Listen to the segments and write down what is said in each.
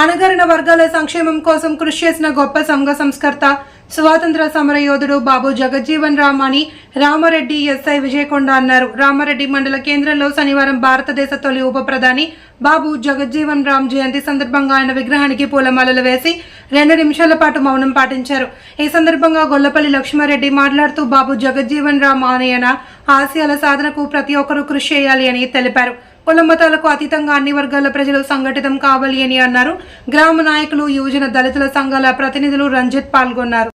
అణగారిన వర్గాల సంక్షేమం కోసం కృషి చేసిన గొప్ప సంఘ సంస్కర్త స్వాతంత్ర సమర యోధుడు బాబు జగజ్జీవన్ రామ్ అని రామారెడ్డి ఎస్ఐ విజయకొండ అన్నారు. రామారెడ్డి మండల కేంద్రంలో శనివారం భారతదేశ తొలి ఉప ప్రధాని బాబు జగజ్జీవన్ రామ్ జయంతి సందర్భంగా ఆయన విగ్రహానికి పూలమాలలు వేసి రెండు నిమిషాల పాటు మౌనం పాటించారు. ఈ సందర్భంగా గొల్లపల్లి లక్ష్మారెడ్డి మాట్లాడుతూ బాబు జగజ్జీవన్ రామ్ ఆయన ఆశయాల సాధనకు ప్రతి ఒక్కరూ కృషి చేయాలి అని తెలిపారు. కుల మతాలకు అతీతంగా అన్ని వర్గాల ప్రజలు సంఘటితం కావాలి అని అన్నారు. గ్రామ నాయకులు యువజన దళితుల సంఘాల ప్రతినిధులు రంజిత్ పాల్గొన్నారు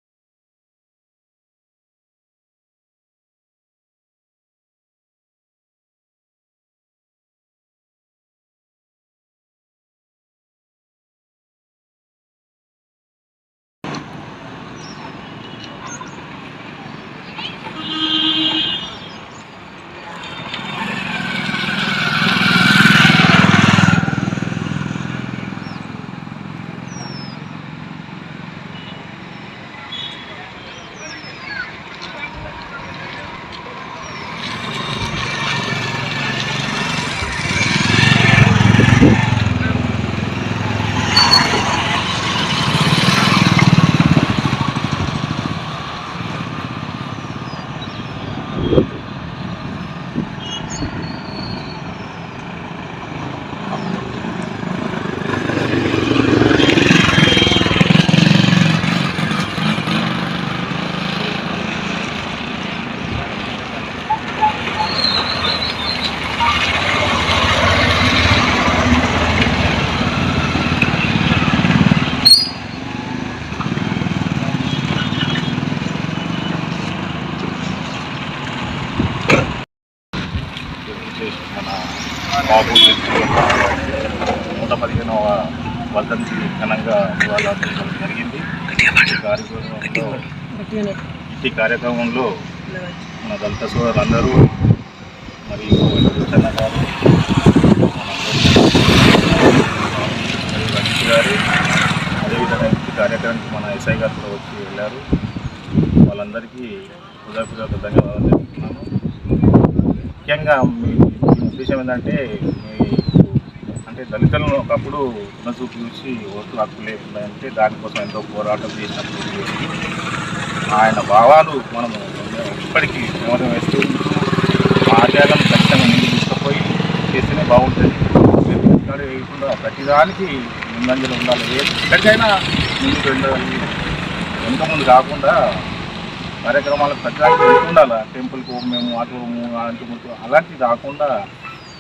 మన బాబు నూట పదిహేనవ వర్ధంతి ఘనంగా నివాళులర్పించడం జరిగింది ఈ కార్యక్రమంలో కార్యక్రమంలో మన దళిత సోదరులందరూ మరియు చెన్న గారు మన గారు అదేవిధంగా ఈ కార్యక్రమానికి మన ఎస్ఐ గారు కూడా వచ్చి వెళ్ళారు. వాళ్ళందరికీ హృదయపూర్వక ధన్యవాదాలు చెప్తున్నాను ముఖ్యంగా మీ ఉద్దేశం ఏంటంటే అంటే దళితులను ఒకప్పుడు ఉన్నచూపు చూసి ఓట్లు హక్కు అంటే దానికోసం ఎంతో పోరాటం చేసినప్పుడు ఆయన భావాలు మనము ఇప్పటికీ నెమరు వేస్తూ ఆ ఖచ్చితంగా ముందు తీసుకుపోయి చేస్తేనే బాగుంటుంది. ఎక్కడ వేయకుండా ప్రతిదానికి ముందంజలు ఉండాలి. ఎక్కడికైనా ముందుకు వెళ్ళాలి. వెనుక ముందు కాకుండా కార్యక్రమాలకు ప్రతిదానికి వెళ్తూ ఉండాలి. టెంపుల్కి మేము అటు పోము అలాంటి ముందు అలాంటివి కాకుండా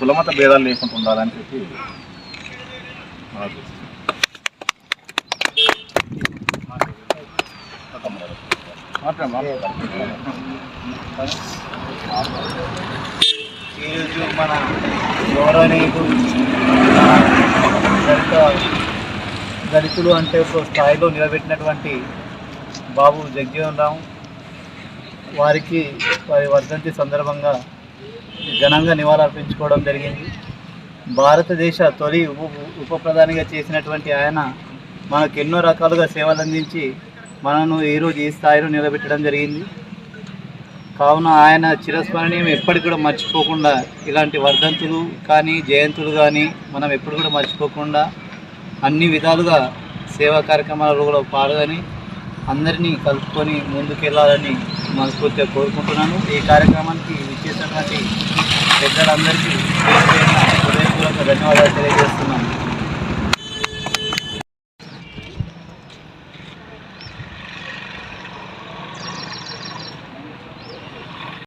కులమత భేదాలు లేకుండా ఉండాలని చెప్పి ఈరోజు మన గౌరవనీయుడు దళిత దళితులు అంటే ఒక స్థాయిలో నిలబెట్టినటువంటి బాబు జగ్జీవన్ రామ్ వారికి వారి వర్ధంతి సందర్భంగా ఘనంగా నివాళులర్పించుకోవడం జరిగింది. భారతదేశ తొలి ఉప ఉప ప్రధానిగా చేసినటువంటి ఆయన మనకు ఎన్నో రకాలుగా సేవలు అందించి మనను ఈరోజు ఈ స్థాయిలో నిలబెట్టడం జరిగింది. కావున ఆయన చిరస్మరణీయం ఎప్పటికి కూడా మర్చిపోకుండా ఇలాంటి వర్ధంతులు కానీ జయంతులు కానీ మనం ఎప్పుడు కూడా మర్చిపోకుండా అన్ని విధాలుగా సేవా కార్యక్రమాలలో కూడా పాల్గొని అందరినీ కలుపుకొని ముందుకెళ్ళాలని మనస్ఫూర్తిగా కోరుకుంటున్నాను. ఈ కార్యక్రమానికి విచ్చేసినటువంటి పెద్దలందరికీ హృదయపూర్వక ధన్యవాదాలు తెలియజేస్తున్నాను.